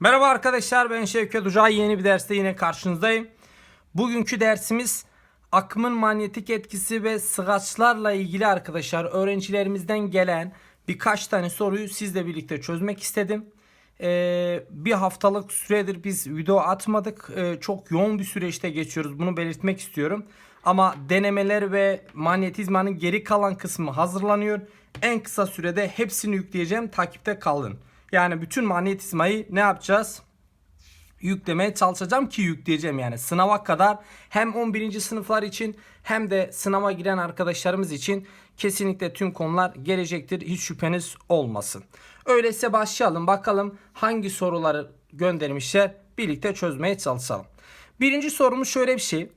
Merhaba arkadaşlar ben Şevket Ucay yeni bir derste yine karşınızdayım. Bugünkü dersimiz akımın manyetik etkisi ve sıgaçlarla ilgili arkadaşlar öğrencilerimizden gelen birkaç tane soruyu sizle birlikte çözmek istedim. Ee, bir haftalık süredir biz video atmadık. Ee, çok yoğun bir süreçte geçiyoruz bunu belirtmek istiyorum. Ama denemeler ve manyetizmanın geri kalan kısmı hazırlanıyor. En kısa sürede hepsini yükleyeceğim takipte kalın. Yani bütün manyetizmayı ne yapacağız? Yüklemeye çalışacağım ki yükleyeceğim yani sınava kadar hem 11. sınıflar için hem de sınava giren arkadaşlarımız için kesinlikle tüm konular gelecektir. Hiç şüpheniz olmasın. Öyleyse başlayalım bakalım hangi soruları göndermişler birlikte çözmeye çalışalım. Birinci sorumuz şöyle bir şey.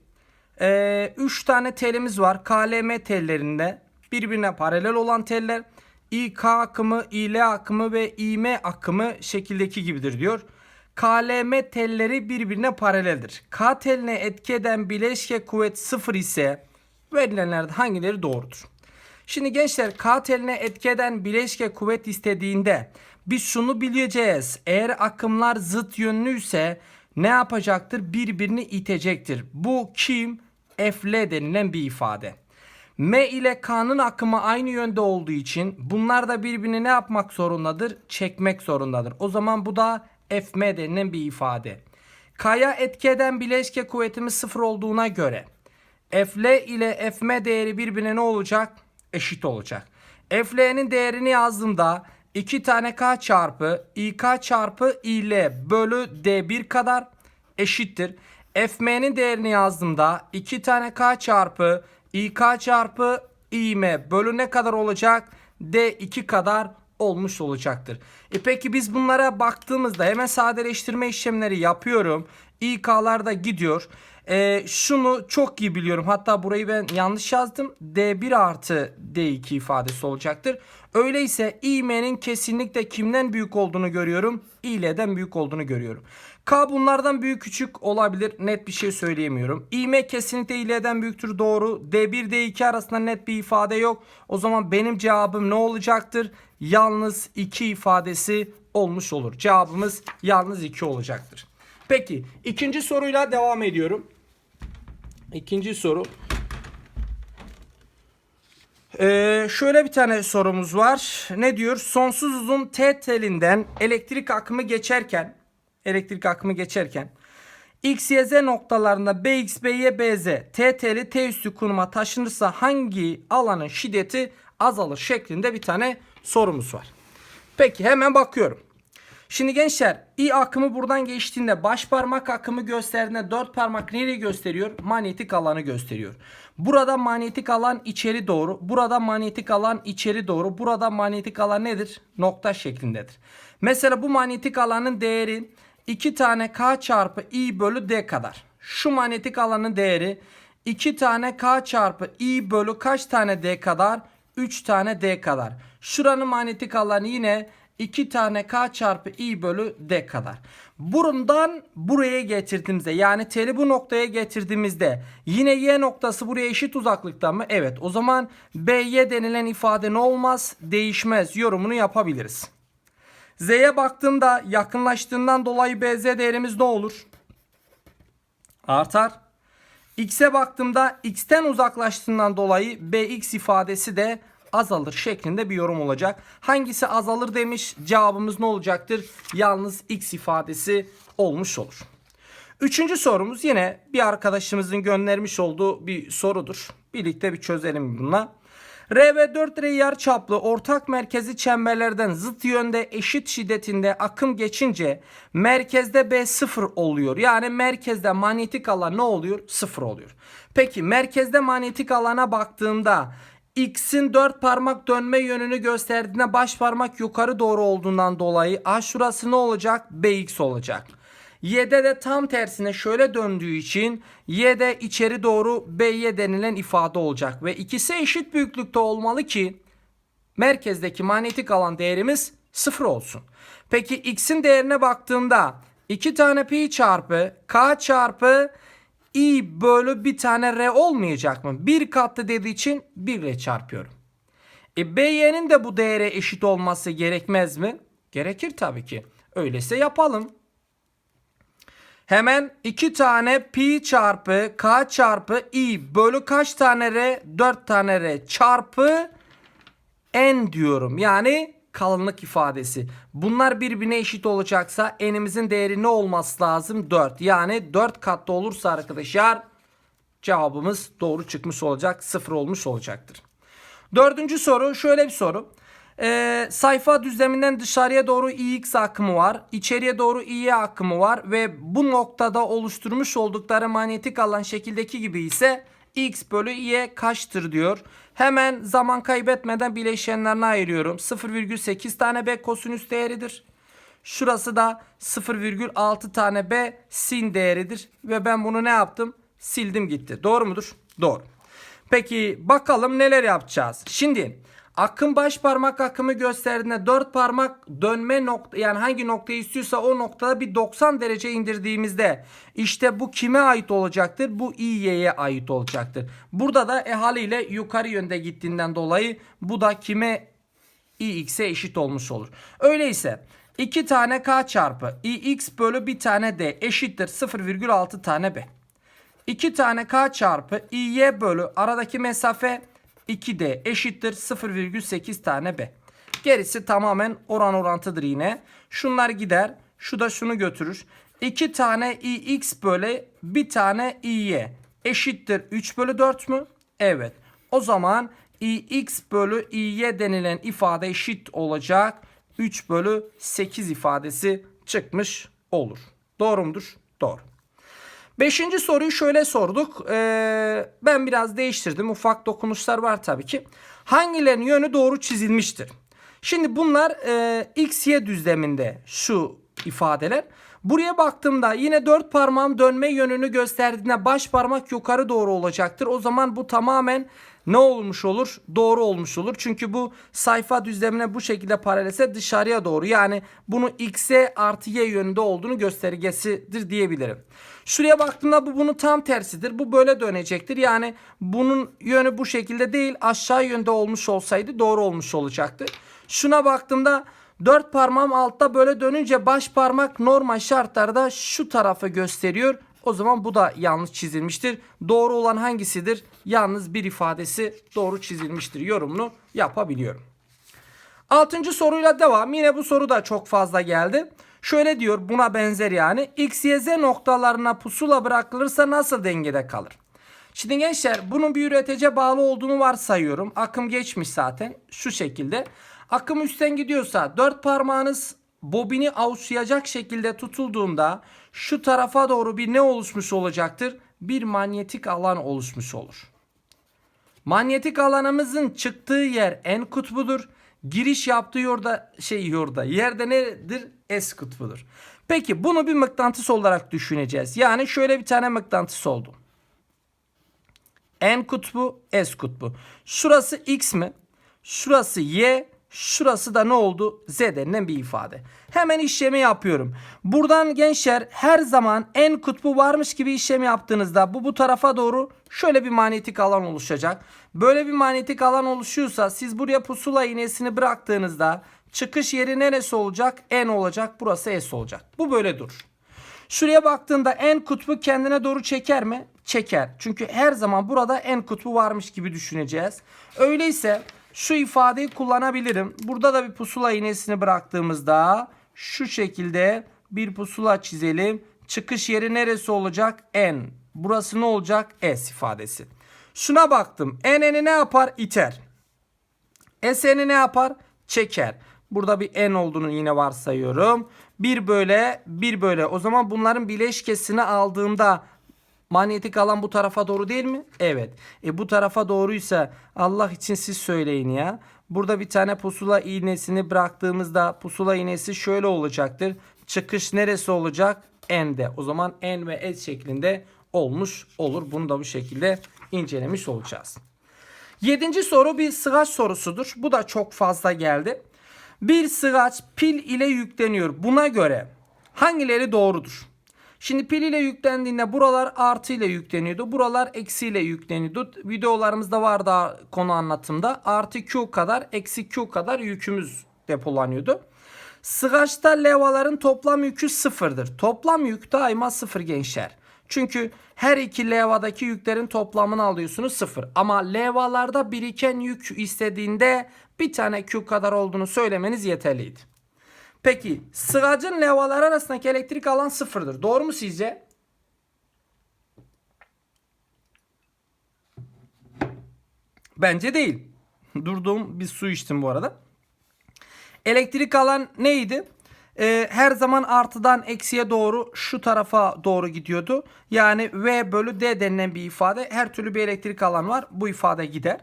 3 tane telimiz var. KLM tellerinde birbirine paralel olan teller. İK akımı, İL akımı ve İM akımı şekildeki gibidir diyor. KLM telleri birbirine paraleldir. K teline etki eden bileşke kuvvet sıfır ise verilenlerde hangileri doğrudur? Şimdi gençler K teline etki eden bileşke kuvvet istediğinde biz şunu bileceğiz. Eğer akımlar zıt yönlüyse ne yapacaktır? Birbirini itecektir. Bu kim? Fl denilen bir ifade. M ile K'nın akımı aynı yönde olduğu için bunlar da birbirini ne yapmak zorundadır? Çekmek zorundadır. O zaman bu da Fm denilen bir ifade. K'ya etki eden bileşke kuvvetimiz sıfır olduğuna göre Fl ile Fm değeri birbirine ne olacak? Eşit olacak. Fl'nin değerini yazdığımda 2 tane K çarpı İK çarpı İL bölü D1 kadar eşittir. Fm'nin değerini yazdığımda 2 tane K çarpı İK çarpı İM bölü ne kadar olacak? D2 kadar olmuş olacaktır. E peki biz bunlara baktığımızda hemen sadeleştirme işlemleri yapıyorum. İK'lar da gidiyor. E, şunu çok iyi biliyorum. Hatta burayı ben yanlış yazdım. D1 artı D2 ifadesi olacaktır. Öyleyse İM'nin kesinlikle kimden büyük olduğunu görüyorum? İL'den büyük olduğunu görüyorum. K bunlardan büyük küçük olabilir. Net bir şey söyleyemiyorum. İM kesinlikle İL'den büyüktür doğru. D1 D2 arasında net bir ifade yok. O zaman benim cevabım ne olacaktır? Yalnız 2 ifadesi olmuş olur. Cevabımız yalnız 2 olacaktır. Peki ikinci soruyla devam ediyorum. İkinci soru. Ee, şöyle bir tane sorumuz var. Ne diyor? Sonsuz uzun T telinden elektrik akımı geçerken elektrik akımı geçerken X, Y, Z noktalarında BX, BY, BZ T teli T üstü konuma taşınırsa hangi alanın şiddeti azalır şeklinde bir tane sorumuz var. Peki hemen bakıyorum. Şimdi gençler I akımı buradan geçtiğinde baş parmak akımı gösterdiğinde dört parmak nereyi gösteriyor? Manyetik alanı gösteriyor. Burada manyetik alan içeri doğru. Burada manyetik alan içeri doğru. Burada manyetik alan nedir? Nokta şeklindedir. Mesela bu manyetik alanın değeri 2 tane K çarpı I bölü D kadar. Şu manyetik alanın değeri 2 tane K çarpı I bölü kaç tane D kadar? 3 tane D kadar. Şuranın manyetik alanı yine 2 tane K çarpı I bölü D kadar. Burundan buraya getirdiğimizde yani teli bu noktaya getirdiğimizde yine Y noktası buraya eşit uzaklıkta mı? Evet o zaman BY denilen ifade ne olmaz? Değişmez yorumunu yapabiliriz. Z'ye baktığımda yakınlaştığından dolayı BZ değerimiz ne olur? Artar. X'e baktığımda X'ten uzaklaştığından dolayı BX ifadesi de azalır şeklinde bir yorum olacak. Hangisi azalır demiş cevabımız ne olacaktır? Yalnız X ifadesi olmuş olur. Üçüncü sorumuz yine bir arkadaşımızın göndermiş olduğu bir sorudur. Birlikte bir çözelim bununla. R ve 4 R yer çaplı ortak merkezi çemberlerden zıt yönde eşit şiddetinde akım geçince merkezde B sıfır oluyor. Yani merkezde manyetik alan ne oluyor? Sıfır oluyor. Peki merkezde manyetik alana baktığımda X'in 4 parmak dönme yönünü gösterdiğinde baş parmak yukarı doğru olduğundan dolayı A şurası ne olacak? BX olacak. Y'de de tam tersine şöyle döndüğü için Y'de içeri doğru BY denilen ifade olacak. Ve ikisi eşit büyüklükte olmalı ki merkezdeki manyetik alan değerimiz sıfır olsun. Peki X'in değerine baktığımda 2 tane pi çarpı K çarpı i bölü bir tane r olmayacak mı? Bir katlı dediği için 1 ile çarpıyorum. E BY'nin de bu değere eşit olması gerekmez mi? Gerekir tabii ki. Öyleyse yapalım. Hemen iki tane pi çarpı k çarpı i bölü kaç tane r? 4 tane r çarpı n diyorum. Yani kalınlık ifadesi. Bunlar birbirine eşit olacaksa n'imizin değeri ne olması lazım? 4. Yani 4 katlı olursa arkadaşlar cevabımız doğru çıkmış olacak. 0 olmuş olacaktır. Dördüncü soru şöyle bir soru. Ee, sayfa düzleminden dışarıya doğru ix akımı var. İçeriye doğru y akımı var. Ve bu noktada oluşturmuş oldukları manyetik alan şekildeki gibi ise x bölü y kaçtır diyor. Hemen zaman kaybetmeden bileşenlerine ayırıyorum. 0,8 tane b kosinüs değeridir. Şurası da 0,6 tane b sin değeridir. Ve ben bunu ne yaptım? Sildim gitti. Doğru mudur? Doğru. Peki bakalım neler yapacağız. Şimdi akım baş parmak akımı gösterdiğinde 4 parmak dönme nokta yani hangi noktayı istiyorsa o noktada bir 90 derece indirdiğimizde işte bu kime ait olacaktır? Bu İY'ye ait olacaktır. Burada da e haliyle yukarı yönde gittiğinden dolayı bu da kime İX'e eşit olmuş olur. Öyleyse 2 tane K çarpı İX bölü bir tane D eşittir 0,6 tane B. 2 tane k çarpı i'y bölü aradaki mesafe 2d eşittir 0,8 tane b. Gerisi tamamen oran orantıdır yine. Şunlar gider. Şu da şunu götürür. 2 tane ix bölü bir tane iy eşittir 3 bölü 4 mü? Evet. O zaman ix bölü iy denilen ifade eşit olacak. 3 bölü 8 ifadesi çıkmış olur. Doğru mudur? Doğru. Beşinci soruyu şöyle sorduk. Ee, ben biraz değiştirdim. Ufak dokunuşlar var tabii ki. Hangilerinin yönü doğru çizilmiştir? Şimdi bunlar e, x, y düzleminde şu ifadeler. Buraya baktığımda yine dört parmağım dönme yönünü gösterdiğinde baş parmak yukarı doğru olacaktır. O zaman bu tamamen ne olmuş olur? Doğru olmuş olur. Çünkü bu sayfa düzlemine bu şekilde paralelse dışarıya doğru. Yani bunu x'e artı y yönünde olduğunu göstergesidir diyebilirim. Şuraya baktığımda bu bunun tam tersidir. Bu böyle dönecektir. Yani bunun yönü bu şekilde değil aşağı yönde olmuş olsaydı doğru olmuş olacaktı. Şuna baktığımda dört parmağım altta böyle dönünce baş parmak normal şartlarda şu tarafı gösteriyor. O zaman bu da yanlış çizilmiştir. Doğru olan hangisidir? Yalnız bir ifadesi doğru çizilmiştir yorumunu yapabiliyorum. Altıncı soruyla devam. Yine bu soru da çok fazla geldi. Şöyle diyor buna benzer yani. X, Y, Z noktalarına pusula bırakılırsa nasıl dengede kalır? Şimdi gençler bunun bir üretece bağlı olduğunu varsayıyorum. Akım geçmiş zaten şu şekilde. Akım üstten gidiyorsa dört parmağınız bobini avuçlayacak şekilde tutulduğunda şu tarafa doğru bir ne oluşmuş olacaktır? Bir manyetik alan oluşmuş olur. Manyetik alanımızın çıktığı yer en kutbudur. Giriş yaptığı yolda şey yolda yerde nedir? S kutbudur. Peki bunu bir mıknatıs olarak düşüneceğiz. Yani şöyle bir tane mıknatıs oldu. N kutbu, S kutbu. Şurası X mi? Şurası Y, Şurası da ne oldu? Z denilen bir ifade. Hemen işlemi yapıyorum. Buradan gençler her zaman en kutbu varmış gibi işlemi yaptığınızda bu bu tarafa doğru şöyle bir manyetik alan oluşacak. Böyle bir manyetik alan oluşuyorsa siz buraya pusula iğnesini bıraktığınızda çıkış yeri neresi olacak? N olacak. Burası S olacak. Bu böyle durur. Şuraya baktığında en kutbu kendine doğru çeker mi? Çeker. Çünkü her zaman burada en kutbu varmış gibi düşüneceğiz. Öyleyse şu ifadeyi kullanabilirim. Burada da bir pusula iğnesini bıraktığımızda şu şekilde bir pusula çizelim. Çıkış yeri neresi olacak? N. Burası ne olacak? S ifadesi. Şuna baktım. N'ni ne yapar? İter. S'ni ne yapar? Çeker. Burada bir N olduğunu yine varsayıyorum. Bir böyle bir böyle. O zaman bunların bileşkesini aldığımda Manyetik alan bu tarafa doğru değil mi? Evet. E bu tarafa doğruysa Allah için siz söyleyin ya. Burada bir tane pusula iğnesini bıraktığımızda pusula iğnesi şöyle olacaktır. Çıkış neresi olacak? N'de. O zaman N ve S şeklinde olmuş olur. Bunu da bu şekilde incelemiş olacağız. Yedinci soru bir sıgaç sorusudur. Bu da çok fazla geldi. Bir sıgaç pil ile yükleniyor. Buna göre hangileri doğrudur? Şimdi pil ile yüklendiğinde buralar artı ile yükleniyordu. Buralar eksi ile yükleniyordu. Videolarımızda vardı konu anlatımda. Artı Q kadar eksi Q kadar yükümüz depolanıyordu. Sıgaçta levaların toplam yükü sıfırdır. Toplam yük daima sıfır gençler. Çünkü her iki levadaki yüklerin toplamını alıyorsunuz sıfır. Ama levalarda biriken yük istediğinde bir tane Q kadar olduğunu söylemeniz yeterliydi. Peki sığacın levalar arasındaki elektrik alan sıfırdır. Doğru mu sizce? Bence değil. Durduğum bir su içtim bu arada. Elektrik alan neydi? Ee, her zaman artıdan eksiye doğru şu tarafa doğru gidiyordu. Yani V bölü D denilen bir ifade. Her türlü bir elektrik alan var. Bu ifade gider.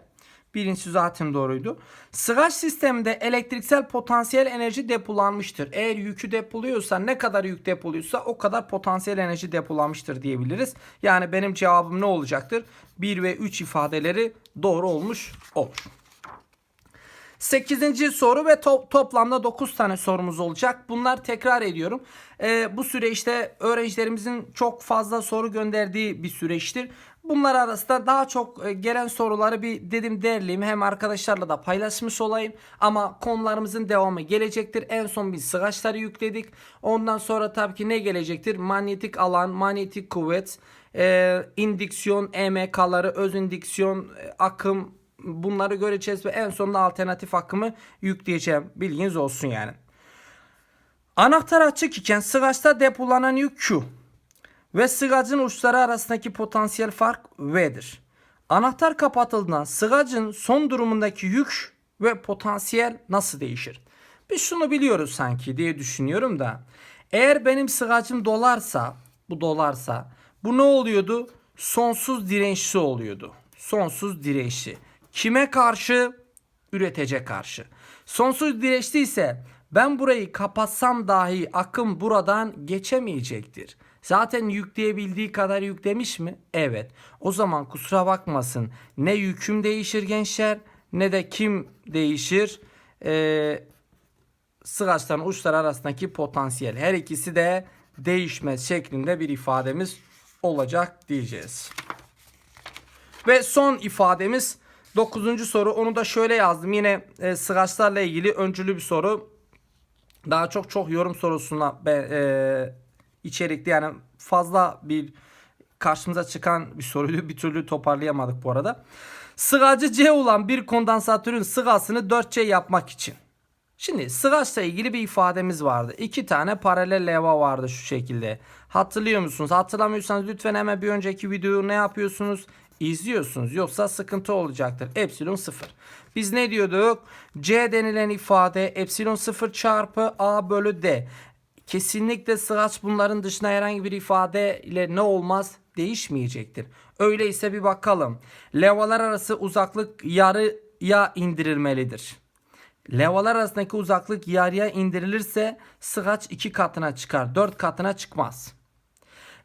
Birincisi zaten doğruydu. Sıgaç sisteminde elektriksel potansiyel enerji depolanmıştır. Eğer yükü depoluyorsa ne kadar yük depoluyorsa o kadar potansiyel enerji depolanmıştır diyebiliriz. Yani benim cevabım ne olacaktır? 1 ve 3 ifadeleri doğru olmuş olur. 8. soru ve to- toplamda 9 tane sorumuz olacak. Bunlar tekrar ediyorum. Ee, bu süreçte öğrencilerimizin çok fazla soru gönderdiği bir süreçtir. Bunlar arasında daha çok e, gelen soruları bir dedim derleyeyim. Hem arkadaşlarla da paylaşmış olayım. Ama konularımızın devamı gelecektir. En son biz sıgaçları yükledik. Ondan sonra tabii ki ne gelecektir? Manyetik alan, manyetik kuvvet, e, indiksiyon, EMK'ları, öz indiksiyon, e, akım, bunları göreceğiz ve en sonunda alternatif akımı yükleyeceğim. Bilginiz olsun yani. Anahtar açık iken sıgaçta depolanan yük Q ve sıgacın uçları arasındaki potansiyel fark V'dir. Anahtar kapatıldığında sıgacın son durumundaki yük ve potansiyel nasıl değişir? Biz şunu biliyoruz sanki diye düşünüyorum da eğer benim sıgacım dolarsa bu dolarsa bu ne oluyordu? Sonsuz dirençli oluyordu. Sonsuz dirençli. Kime karşı? Üretece karşı. Sonsuz dirençli ise ben burayı kapatsam dahi akım buradan geçemeyecektir. Zaten yükleyebildiği kadar yüklemiş mi? Evet. O zaman kusura bakmasın. Ne yüküm değişir gençler ne de kim değişir? Ee, sıgaçların uçları arasındaki potansiyel. Her ikisi de değişmez şeklinde bir ifademiz olacak diyeceğiz. Ve son ifademiz 9. soru. Onu da şöyle yazdım. Yine e, sıgaçlarla ilgili öncülü bir soru. Daha çok çok yorum sorusuna be, e, içerikli yani fazla bir karşımıza çıkan bir soruydu. Bir türlü toparlayamadık bu arada. Sığacı C olan bir kondansatörün sıgasını 4C yapmak için. Şimdi sıgaçla ilgili bir ifademiz vardı. İki tane paralel leva vardı şu şekilde. Hatırlıyor musunuz? Hatırlamıyorsanız lütfen hemen bir önceki videoyu ne yapıyorsunuz? İzliyorsunuz. Yoksa sıkıntı olacaktır. Epsilon 0. Biz ne diyorduk? C denilen ifade epsilon 0 çarpı A bölü D. Kesinlikle sıgaç bunların dışında herhangi bir ifade ile ne olmaz? Değişmeyecektir. Öyleyse bir bakalım. Levalar arası uzaklık yarıya indirilmelidir. Levalar arasındaki uzaklık yarıya indirilirse sıgaç iki katına çıkar. Dört katına çıkmaz.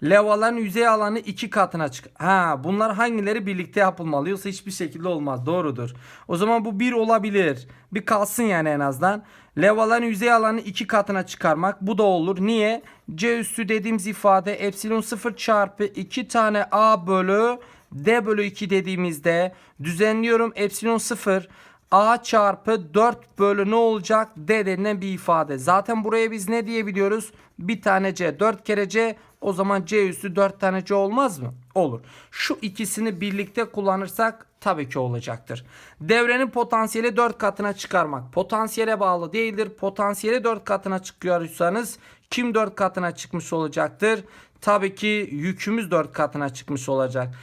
Levaların yüzey alanı iki katına çık. Ha bunlar hangileri birlikte yapılmalı yoksa hiçbir şekilde olmaz. Doğrudur. O zaman bu bir olabilir. Bir kalsın yani en azından. Levaların yüzey alanı iki katına çıkarmak. Bu da olur. Niye? C üstü dediğimiz ifade epsilon 0 çarpı 2 tane A bölü D bölü 2 dediğimizde düzenliyorum epsilon 0 A çarpı 4 bölü ne olacak? D denilen bir ifade. Zaten buraya biz ne diyebiliyoruz? Bir tane C 4 kere C o zaman C üstü 4 tane C olmaz mı? Olur. Şu ikisini birlikte kullanırsak tabii ki olacaktır. Devrenin potansiyeli 4 katına çıkarmak. Potansiyele bağlı değildir. Potansiyeli 4 katına çıkıyorsanız kim 4 katına çıkmış olacaktır? Tabii ki yükümüz 4 katına çıkmış olacak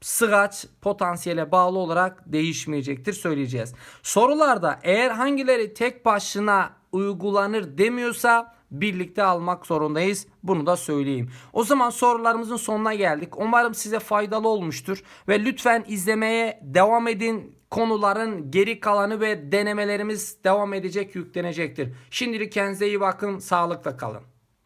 sıgaç potansiyele bağlı olarak değişmeyecektir söyleyeceğiz. Sorularda eğer hangileri tek başına uygulanır demiyorsa birlikte almak zorundayız. Bunu da söyleyeyim. O zaman sorularımızın sonuna geldik. Umarım size faydalı olmuştur ve lütfen izlemeye devam edin. Konuların geri kalanı ve denemelerimiz devam edecek, yüklenecektir. Şimdilik kendinize iyi bakın, sağlıkla kalın.